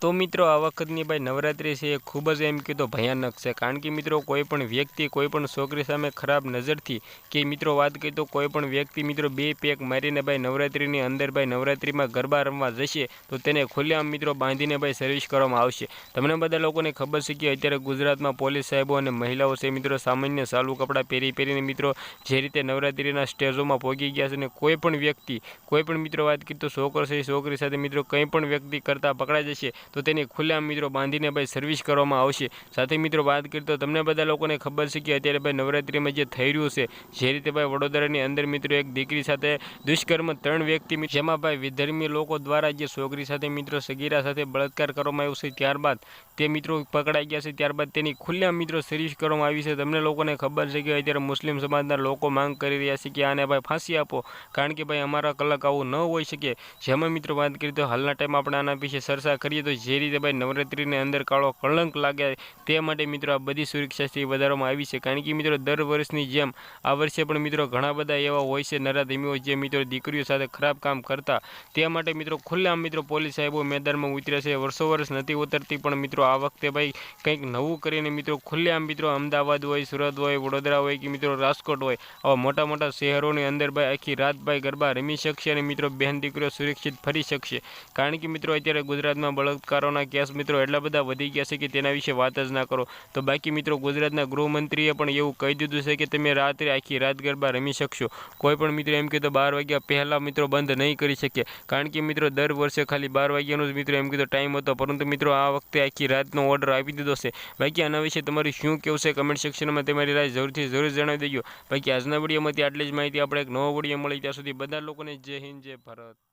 તો મિત્રો આ વખતની ભાઈ નવરાત્રિ છે એ ખૂબ જ એમ કીધો ભયાનક છે. કારણ કે મિત્રો કોઈ પણ વ્યક્તિ, કોઈ પણ છોકરી સામે ખરાબ નજરથી કે મિત્રો વાત કરીએ તો કોઈ પણ વ્યક્તિ મિત્રો બે પેક મારીને ભાઈ નવરાત્રિની અંદર ભાઈ નવરાત્રિમાં ગરબા રમવા જશે તો તેને ખુલ્લેઆમ મિત્રો બાંધીને ભાઈ સર્વિસ કરવામાં આવશે. તમને બધા લોકોને ખબર છે કે અત્યારે ગુજરાતમાં પોલીસ સાહેબો અને મહિલાઓ છે મિત્રો સામાન્ય સાલું કપડાં પહેરી પહેરીને મિત્રો જે રીતે નવરાત્રિના સ્ટેજોમાં પહોંચી ગયા છે અને કોઈ પણ વ્યક્તિ, કોઈ પણ મિત્રો વાત કરીએ તો છોકરો છે છોકરી સાથે મિત્રો કંઈ પણ વ્યક્તિ કરતાં પકડાઈ જશે તો તેની ખુલ્લા મિત્રો બાંધીને ભાઈ સર્વિસ કરવામાં આવશે. સાથે મિત્રો વાત કરીએ તો તમને બધા લોકોને ખબર છે કે અત્યારે ભાઈ નવરાત્રિમાં જે થઈ રહ્યું છે, જે રીતે ભાઈ વડોદરાની અંદર મિત્રો એક દીકરી સાથે દુષ્કર્મ ત્રણ વ્યક્તિ જેમાં ભાઈ વિધર્મી લોકો દ્વારા જે છોકરી સાથે મિત્રો સગીરા સાથે બળાત્કાર કરવામાં આવ્યો છે, ત્યારબાદ તે મિત્રો પકડાઈ ગયા છે, ત્યારબાદ તેની ખુલ્લા મિત્રો સર્વિસ કરવામાં આવી છે. તમને લોકોને ખબર છે કે અત્યારે મુસ્લિમ સમાજના લોકો માંગ કરી રહ્યા છે કે આને ભાઈ ફાંસી આપો, કારણ કે ભાઈ અમારા કલાક આવું ન હોઈ શકે. જેમાં મિત્રો વાત કરીએ તો હાલના ટાઈમ આપણે આના વિશે ચર્ચા કરીએ તો જે રીતે ભાઈ નવરાત્રિની અંદર કાળો કલંક લાગે તે માટે મિત્રો આ બધી સુરક્ષાથી વધારવામાં આવી છે. કારણ કે મિત્રો દર વર્ષની જેમ આ વર્ષે પણ મિત્રો ઘણા બધા એવા હોય છે નરાધમીઓ જે મિત્રો દીકરીઓ સાથે ખરાબ કામ કરતા. તે માટે મિત્રો ખુલ્લામ મિત્રો પોલીસ સાહેબો મેદાનમાં ઉતર્યા છે. વર્ષો વર્ષ નથી ઉતરતી પણ મિત્રો આ વખતે ભાઈ કંઈક નવું કરીને મિત્રો ખુલ્લેઆમ મિત્રો અમદાવાદ હોય, સુરત હોય, વડોદરા હોય કે મિત્રો રાજકોટ હોય, આવા મોટા મોટા શહેરોની અંદર ભાઈ આખી રાત ભાઈ ગરબા રમી શકશે અને મિત્રો બહેન દીકરીઓ સુરક્ષિત ફરી શકશે. કારણ કે મિત્રો અત્યારે ગુજરાતમાં બળાત્કારોના કેસ મિત્રો એટલા બધા વધી ગયા છે કે તેના વિશે વાત જ ના કરો. તો બાકી મિત્રો ગુજરાતના ગૃહમંત્રીએ પણ એવું કહી દીધું છે કે તમે રાત્રે આખી રાત ગરબા રમી શકશો. કોઈ પણ મિત્રો એમ કીધું બાર વાગ્યા પહેલાં મિત્રો બંધ નહીં કરી શકે. કારણ કે મિત્રો દર વર્ષે ખાલી બાર વાગ્યાનો જ મિત્રો એમ કીધો ટાઈમ હતો. પરંતુ મિત્રો આ વખતે આખી રાતનો ઓર્ડર આપી દીધો છે. બાકી આના વિશે તમારું શું કેવું છે કમેન્ટ સેક્શનમાં તમારી રાય જરૂરથી જરૂર જણાવી દેજો. બાકી આજના વિડીયોમાંથી આટલી જ માહિતી આપણે એક નવો વીડિયો મળી ત્યાં સુધી બધા લોકોને જય હિન્દ, જય ભારત.